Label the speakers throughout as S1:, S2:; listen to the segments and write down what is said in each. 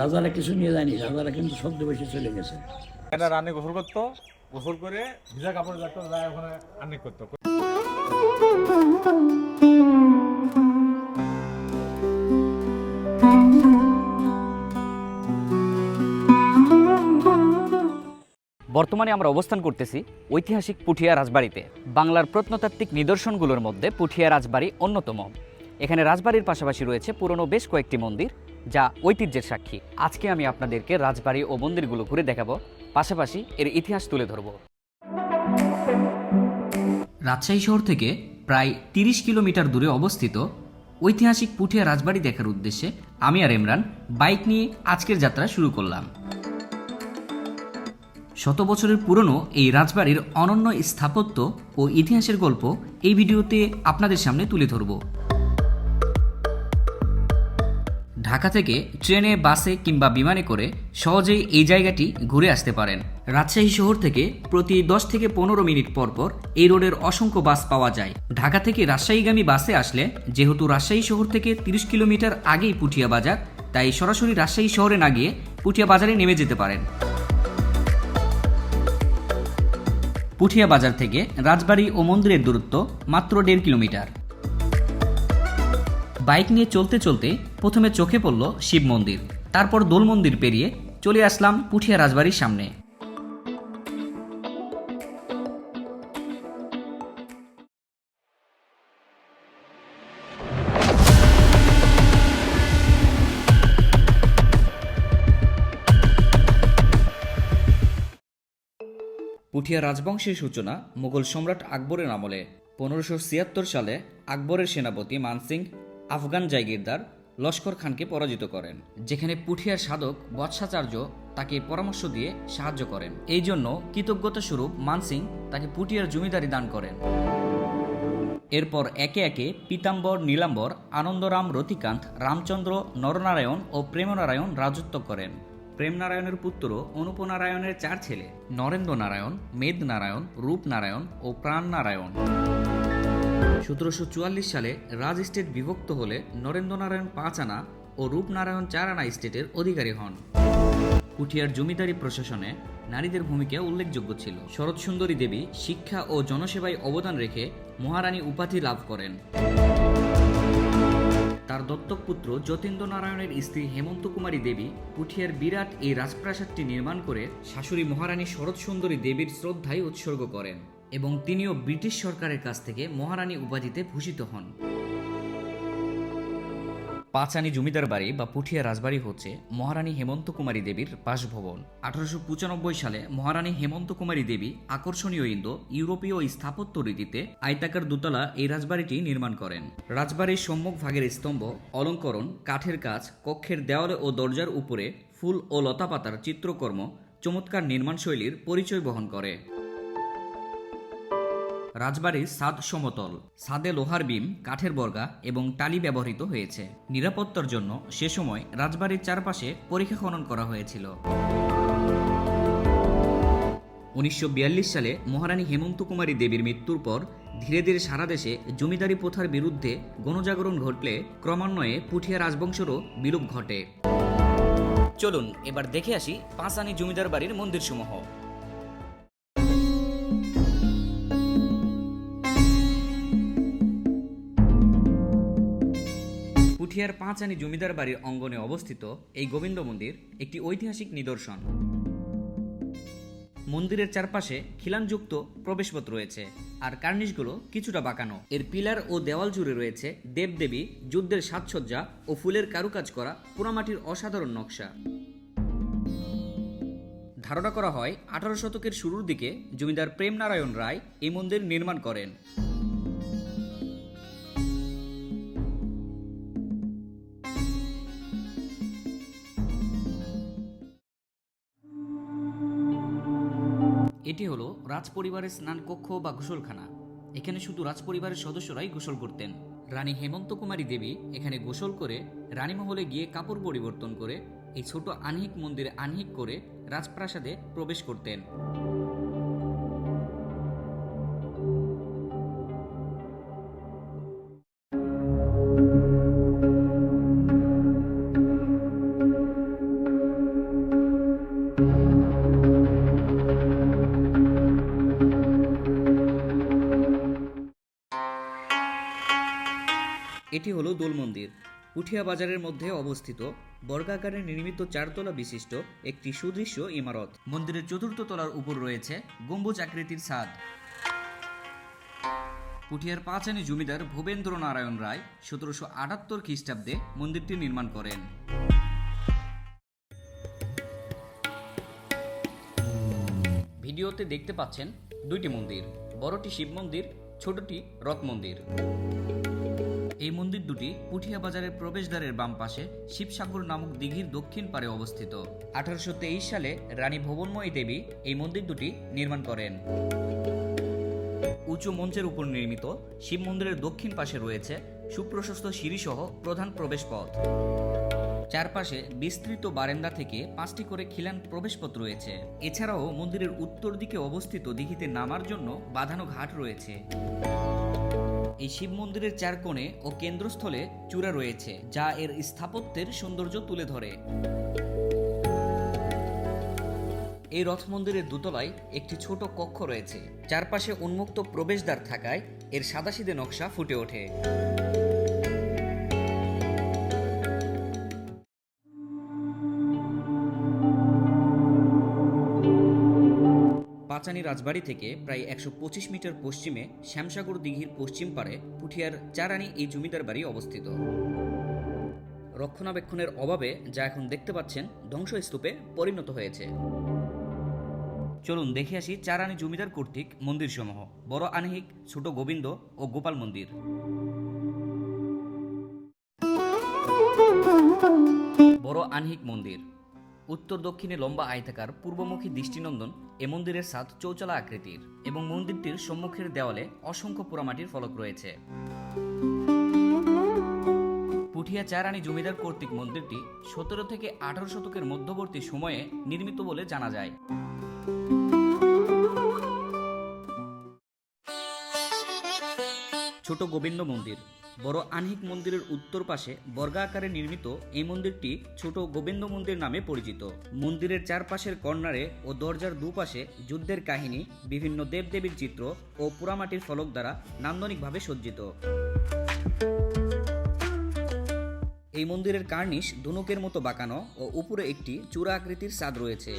S1: রাজারা কিছু নিয়ে যায়নি রাজারা কিন্তু ছদ্মবেশে চলে গেছে।
S2: এটা রানে গোসল করতো গোসল করে ভিজা কাপড় যাতো যায় ওখানে আনেক করতো।
S3: বর্তমানে আমরা অবস্থান করতেছি ঐতিহাসিক পুঠিয়া রাজবাড়িতে। বাংলার প্রত্নতাত্ত্বিক নিদর্শনগুলোর মধ্যে পুঠিয়া রাজবাড়ি অন্যতম। এখানে রাজবাড়ির পাশাপাশি রয়েছে পুরনো বেশ কয়েকটি মন্দির যা ঐতিহ্যের সাক্ষী। আজকে আমি আপনাদেরকে রাজবাড়ি ও মন্দিরগুলো ঘুরে দেখাবো, পাশাপাশি এর ইতিহাস তুলে ধরব। রাজশাহী শহর থেকে প্রায় তিরিশ কিলোমিটার দূরে অবস্থিত ঐতিহাসিক পুঠিয়া রাজবাড়ি দেখার উদ্দেশ্যে আমি আর ইমরান বাইক নিয়ে আজকের যাত্রা শুরু করলাম। শত বছরের পুরনো এই রাজবাড়ির অনন্য স্থাপত্য ও ইতিহাসের গল্প এই ভিডিওতে আপনাদের সামনে তুলে ধরব। ঢাকা থেকে ট্রেনে, বাসে কিংবা বিমানে করে সহজেই এই জায়গাটি ঘুরে আসতে পারেন। রাজশাহী শহর থেকে প্রতি দশ থেকে পনেরো মিনিট পর পর এই রোডের অসংখ্য বাস পাওয়া যায়। ঢাকা থেকে রাজশাহীগামী বাসে আসলে যেহেতু রাজশাহী শহর থেকে তিরিশ কিলোমিটার আগেই পুঠিয়া বাজার, তাই সরাসরি রাজশাহী শহরে না গিয়ে পুঠিয়া বাজারে নেমে যেতে পারেন। পুঠিয়া বাজার থেকে রাজবাড়ি ও মন্দিরের দূরত্ব মাত্র দেড় কিলোমিটার। বাইক নিয়ে চলতে চলতে প্রথমে চোখে পড়ল শিব মন্দির। তারপর দোল মন্দির পেরিয়ে চলে আসলাম পুঠিয়া রাজবাড়ির সামনে। পুঠিয়া রাজবংশের সূচনা মুঘল সম্রাট আকবরের আমলে। পনেরোশো সালে আকবরের সেনাপতি মানসিং আফগান জায়গিরদার লস্কর খানকে পরাজিত করেন, যেখানে পুঠিয়ার সাধক বৎসাচার্য তাকে পরামর্শ দিয়ে সাহায্য করেন। এই জন্য কৃতজ্ঞতা স্বরূপ মানসিং তাকে পুঠিয়ার জমিদারি দান করেন। এরপর একে একে পীতাম্বর নীলাম্বর, আনন্দরাম রতিকান্ত, রামচন্দ্র নরনারায়ণ ও প্রেমনারায়ণ রাজত্ব করেন। প্রেমনারায়ণের পুত্র অনুপনারায়ণের চার ছেলে নরেন্দ্র নারায়ণ মেদ নারায়ণ রূপনারায়ণ ও প্রাণনারায়ণ। সতেরোশো চুয়াল্লিশ সালে রাজ স্টেট বিভক্ত হলে নরেন্দ্রনারায়ণ পাঁচ আনা ও রূপনারায়ণ চার আনা স্টেটের অধিকারী হন। পুঠিয়ার জমিদারি প্রশাসনে নারীদের ভূমিকা উল্লেখযোগ্য ছিল। শরৎ সুন্দরী দেবী শিক্ষা ও জনসেবায় অবদান রেখে মহারানী উপাধি লাভ করেন। তার দত্তক পুত্র যতীন্দ্র নারায়ণের স্ত্রী হেমন্ত কুমারী দেবী পুঠিয়ার বিরাট এই রাজপ্রাসাদটি নির্মাণ করে শাশুড়ি মহারানী শরৎ সুন্দরী দেবীর শ্রদ্ধায় উৎসর্গ করেন। এবং তিনিও ব্রিটিশ সরকারের কাছ থেকে মহারানী উপাধিতে ভূষিত হন। পাঁচানি জমিদার বাড়ি বা পুঠিয়া রাজবাড়ি হচ্ছে মহারানী হেমন্ত কুমারী দেবীর বাসভবন। আঠারোশো পঁচানব্বই সালে মহারানী হেমন্ত কুমারী দেবী আকর্ষণীয় ইন্দো, ইউরোপীয় স্থাপত্য রীতিতে আয়তাকার দোতলা এই রাজবাড়িটি নির্মাণ করেন। রাজবাড়ির সম্মুখ ভাগের স্তম্ভ, অলঙ্করণ, কাঠের কাজ, কক্ষের দেওয়ালে ও দরজার উপরে ফুল ও লতাপাতার চিত্রকর্ম, চমৎকার নির্মাণ শৈলীর পরিচয় বহন করে। রাজবাড়ির সাদ সমতল, সাদে লোহার বিম, কাঠের বর্গা এবং টালি ব্যবহৃত হয়েছে। নিরাপত্তার জন্য সে সময় রাজবাড়ির চারপাশে পরীক্ষা খনন করা হয়েছিল। উনিশশো বিয়াল্লিশ সালে মহারানী হেমন্ত কুমারী দেবীর মৃত্যুর পর ধীরে ধীরে সারা দেশে জমিদারি প্রথার বিরুদ্ধে গণজাগরণ ঘটলে ক্রমান্বয়ে পুঠিয়া রাজবংশেরও বিলোপ ঘটে। চলুন, এবার দেখে আসি পাঁচানি জমিদার বাড়ির মন্দিরসমূহ। পুঠিয়ার পাঁচানি জমিদার বাড়ির অঙ্গনে অবস্থিত এই গোবিন্দ মন্দির একটি ঐতিহাসিক নিদর্শন। মন্দিরের চারপাশে খিলানযুক্ত প্রবেশপথ রয়েছে আর কার্নিশগুলো কিছুটা বাঁকানো। এর পিলার ও দেওয়াল জুড়ে রয়েছে দেবদেবী, যুদ্ধের সাজসজ্জা ও ফুলের কারুকাজ করা পোড়ামাটির অসাধারণ নকশা। ধারণা করা হয়, আঠারো শতকের শুরুর দিকে জমিদার প্রেমনারায়ণ রায় এই মন্দির নির্মাণ করেন। এটি হলো রাজপরিবারের স্নান কক্ষ বা গোসলখানা। এখানে শুধু রাজপরিবারের সদস্যরাই গোসল করতেন। রানী হেমন্ত কুমারী দেবী এখানে গোসল করে রানীমহলে গিয়ে কাপড় পরিবর্তন করে এই ছোট আনহিক মন্দিরে আনহিক করে রাজপ্রাসাদে প্রবেশ করতেন। এটি হলো দোল মন্দির। পুঠিয়া বাজারের মধ্যে অবস্থিত বর্গাকারে নির্মিত চারতলা বিশিষ্ট একটি সুদৃশ্য ইমারত। মন্দিরের চতুর্থ তলার উপর রয়েছে গম্বুজ আকৃতির ছাদ। পুঠিয়ার পাঁচানি জমিদার ভূপেন্দ্র নারায়ণ রায় সতেরোশো আটাত্তর খ্রিস্টাব্দে মন্দিরটি নির্মাণ করেন। ভিডিওতে দেখতে পাচ্ছেন দুইটি মন্দির, বড়টি শিব মন্দির, ছোটটি রথ মন্দির। এই মন্দির দুটি পুঠিয়া বাজারের প্রবেশদ্বারের বাম পাশে শিবসাগর নামক দিঘির দক্ষিণ পারে অবস্থিত। আঠারোশো তেইশ সালে রানী ভুবনময়ী দেবী এই মন্দির দুটি নির্মাণ করেন। উঁচু মঞ্চের উপর নির্মিত শিব মন্দিরের দক্ষিণ পাশে রয়েছে সুপ্রশস্ত সিঁড়িসহ প্রধান প্রবেশপথ। চারপাশে বিস্তৃত বারেন্দা থেকে পাঁচটি করে খিলান প্রবেশপথ রয়েছে। এছাড়াও মন্দিরের উত্তর দিকে অবস্থিত দিঘিতে নামার জন্য বাঁধানো ঘাট রয়েছে। এই শিব মন্দিরের চার কোণে ও কেন্দ্রস্থলে চূড়া রয়েছে, যা এর স্থাপত্যের সৌন্দর্য তুলে ধরে। এই রথ মন্দিরের দোতলায় একটি ছোট কক্ষ রয়েছে, চারপাশে উন্মুক্ত প্রবেশদ্বার থাকায় এর সাদাসিদে নকশা ফুটে ওঠে। পাঁচানি রাজবাড়ি থেকে প্রায় একশো পঁচিশ মিটার পশ্চিমে শ্যামসাগর দিঘির পশ্চিম পারে পুঠিয়ার চারানি এই জমিদার বাড়ি অবস্থিত। রক্ষণাবেক্ষণের অভাবে যা এখন দেখতে পাচ্ছেন ধ্বংসস্তূপে পরিণত হয়েছে। চলুন দেখে আসি চারানি জমিদার কর্তৃক মন্দিরসমূহ। বড় আনহিক, ছোট গোবিন্দ ও গোপাল মন্দির। বড় আনহিক মন্দির। উত্তর দক্ষিণে লম্বা আয়তাকার, পূর্বমুখী দৃষ্টিনন্দন এ মন্দিরের সাত চৌচলা আকৃতির এবং মন্দিরটির সম্মুখের দেওয়ালে অসংখ্য পোড়ামাটির ফলক রয়েছে। পুঠিয়া চারানি জমিদার কর্তৃক মন্দিরটি সতেরো থেকে আঠারো শতকের মধ্যবর্তী সময়ে নির্মিত বলে জানা যায়। ছোট গোবিন্দ মন্দির। বড় আনহিক মন্দিরের উত্তর পাশে বর্গা আকারে নির্মিত এই মন্দিরটি ছোট গোবিন্দ মন্দির নামে পরিচিত। মন্দিরের চারপাশের কর্নারে ও দরজার দুপাশে যুদ্ধের কাহিনী, বিভিন্ন দেবদেবীর চিত্র ও পোড়ামাটির ফলক দ্বারা নান্দনিকভাবে সজ্জিত। এই মন্দিরের কার্নিশ ধনুকের মতো বাঁকানো ও উপরে একটি চূড়া আকৃতির স্বাদ রয়েছে।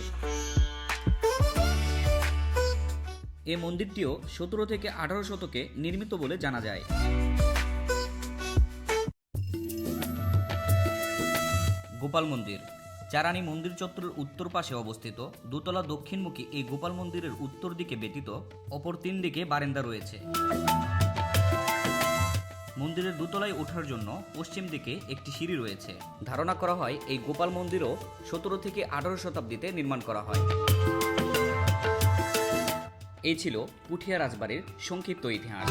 S3: এ মন্দিরটিও সতেরো থেকে আঠারো শতকে নির্মিত বলে জানা যায়। গোপাল মন্দির। চারানি মন্দির চত্বরের উত্তর পাশে অবস্থিত দোতলা দক্ষিণমুখী এই গোপাল মন্দিরের উত্তর দিকে ব্যতীত অপর তিন দিকে বারান্দা রয়েছে। মন্দিরের দোতলায় ওঠার জন্য পশ্চিম দিকে একটি সিঁড়ি রয়েছে। ধারণা করা হয় এই গোপাল মন্দিরও সতেরো থেকে আঠারো শতাব্দীতে নির্মাণ করা হয়। এই ছিল পুঠিয়া রাজবাড়ির সংক্ষিপ্ত ইতিহাস।